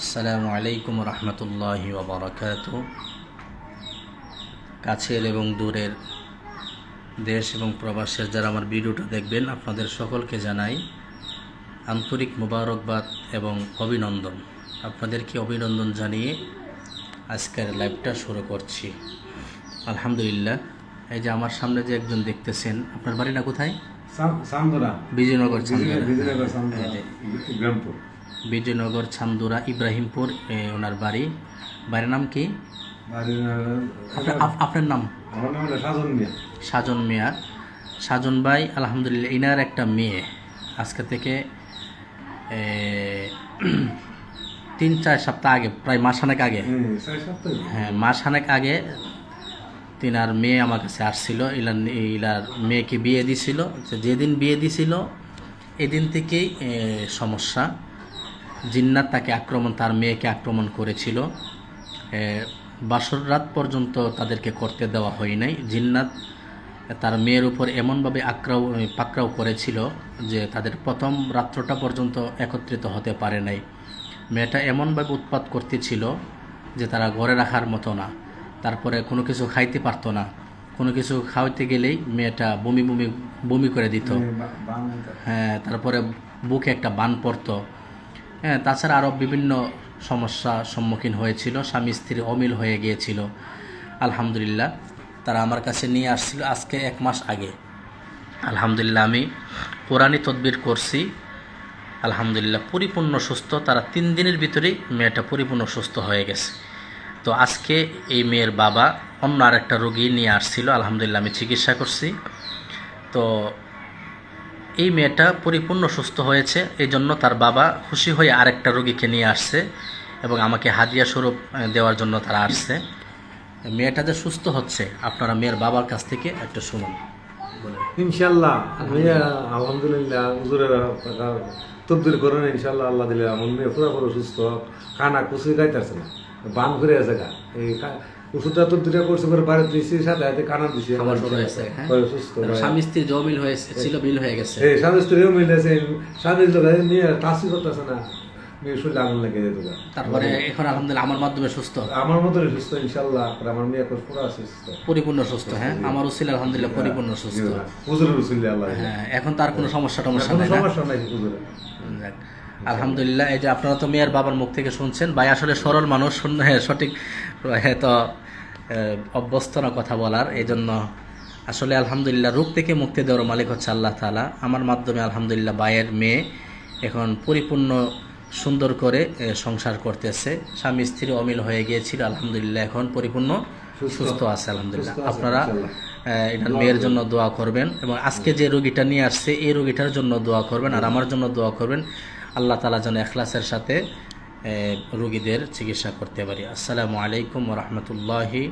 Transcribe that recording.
আসসালামু আলাইকুম রহমতুল্লাহি ওবরাকাত কাছের এবং দূরের দেশ এবং প্রবাসের যারা আমার ভিডিওটা দেখবেন আপনাদের সকলকে জানাই আন্তরিক মুবারকবাদ এবং অভিনন্দন। আপনাদেরকে অভিনন্দন জানিয়ে আজকের লাইভটা শুরু করছি। আলহামদুলিল্লাহ এই যে আমার সামনে যে একজন দেখতেছেন আপনার বাড়িটা কোথায়? বিজয়নগর বিজয়নগর বিজয়নগর ছান্দুরা ইব্রাহিমপুর ওনার বাড়ি। বাড়ির নাম কি? আপনার আপ- আপনার নাম? আমার নাম সাজন মিয়া। সাজন মিয়া। সাজন ভাই আলহামদুলিল্লাহ ইনার একটা মেয়ে। আজকে থেকে তিন চার সপ্তাহ আগে প্রায় মাসখানেক আগে। হ্যাঁ, হ্যাঁ আগে তিনার মেয়ে আমার কাছে আসছিল। ইলার ইলার মেয়েকে বিয়ে দিছিল। যেদিন বিয়ে দিছিল এদিন থেকেই সমস্যা। জিন্নাত তাকে আক্রমণ তার মেয়েকে আক্রমণ করেছিল। বাসর রাত পর্যন্ত তাদেরকে করতে দেওয়া হয় নাই। জিন্নাত তার মেয়ের উপর এমনভাবে আক্রাও পাকড়াও করেছিল যে তাদের প্রথম রাত্রটা পর্যন্ত একত্রিত হতে পারে নাই। মেয়েটা এমনভাবে উৎপাত করতেছিল যে তারা ঘরে রাখার মতো না। তারপরে কোনো কিছু খাইতে পারতো না। কোনো কিছু খাওয়াইতে গেলেই মেয়েটা বমি বমি বমি করে দিত। হ্যাঁ, হ্যাঁ তারপরে বুকে একটা বান পড়তো। হ্যাঁ তাছাড়া আরও বিভিন্ন সমস্যা সম্মুখীন হয়েছিল। স্বামী স্ত্রী অমিল হয়ে গিয়েছিল। আলহামদুলিল্লাহ, তারা আমার কাছে নিয়ে আসছিল আজকে এক মাস আগে। আলহামদুলিল্লাহ, আমি কোরআনি তদবির করছি। আলহামদুলিল্লাহ, পরিপূর্ণ সুস্থ। তারা তিন দিনের ভিতরেই মেয়েটা পরিপূর্ণ সুস্থ হয়ে গেছে। তো আজকে এই মেয়ের বাবা অন্য আরেকটা রোগী নিয়ে আসছিল। আলহামদুলিল্লাহ, আমি চিকিৎসা করছি। তো এই মেয়েটা পরিপূর্ণ সুস্থ হয়েছে এই জন্য তার বাবা খুশি হয়ে আরেকটা রোগীকে নিয়ে আসছে এবং আমাকে হাদিয়া স্বরূপ দেওয়ার জন্য তারা আসছে। মেয়েটা যে সুস্থ হচ্ছে, আপনারা মেয়ের বাবার কাছ থেকে একটা শুনুন। ইনশাল্লাহ আলহামদুলিল্লাহ তদ্বির করেন ইনশাল্লাহ আল্লাহ দিলে আমার মেয়ে পুরোপুরি সুস্থ খানা কুচি খাইতেছে না, বান ঘুরে আছে গা। এই ওষুধটা তদ্বিরটা করছে করে বাড়ি দিয়েছি সাথে হাতে কানা দিছি। খাবার হয়েছে হ্যাঁ? সুস্থ স্বামী স্ত্রী জমিল হয়েছে ছিল বিল হয়ে গেছে। এই স্বামী স্ত্রীও মিলেছে স্বামী লোক নিয়ে টাসি করতেছে না। তারপরে এখন আলহামদুলিল্লাহ আমার মাধ্যমে সুস্থ। আমার মতো সুস্থ ইনশাল্লাহ আমার মেয়ে এখন পুরো সুস্থ। পরিপূর্ণ সুস্থ হ্যাঁ? আমার উচিল আলহামদুলিল্লাহ পরিপূর্ণ সুস্থ। হুজুরের রসুল্লি আল্লাহ। হ্যাঁ এখন তার কোনো সমস্যা টমস্যা নেই সমস্যা নাই হুজুরের। আলহামদুলিল্লাহ এই যে আপনারা তো মেয়ের বাবার মুখ থেকে শুনছেন। ভাই আসলে সরল মানুষ হ্যাঁ, সঠিক হ্যাঁ, তো অভ্যস্ত না কথা বলার এই জন্য আসলে আলহামদুলিল্লাহ রোগ থেকে মুক্তি দেওয়ার মালিক হচ্ছে আল্লাহ তালা আমার মাধ্যমে আলহামদুলিল্লাহ ভাইয়ের মেয়ে এখন পরিপূর্ণ সুন্দর করে সংসার করতেছে। স্বামী স্ত্রী অমিল হয়ে গিয়েছিল আলহামদুলিল্লাহ এখন পরিপূর্ণ সুস্থ। সুস্থ আছে আলহামদুলিল্লাহ। আপনারা এটা মেয়ের জন্য দোয়া করবেন। এবং আজকে যে রোগীটা নিয়ে আসছে এই রোগীটার জন্য দোয়া করবেন। আর আমার জন্য দোয়া করবেন আল্লাহ তালা যেন এখলাসের সাথে রুগীদের চিকিৎসা করতে পারি। আসসালামু আলাইকুম রহমতুল্লাহি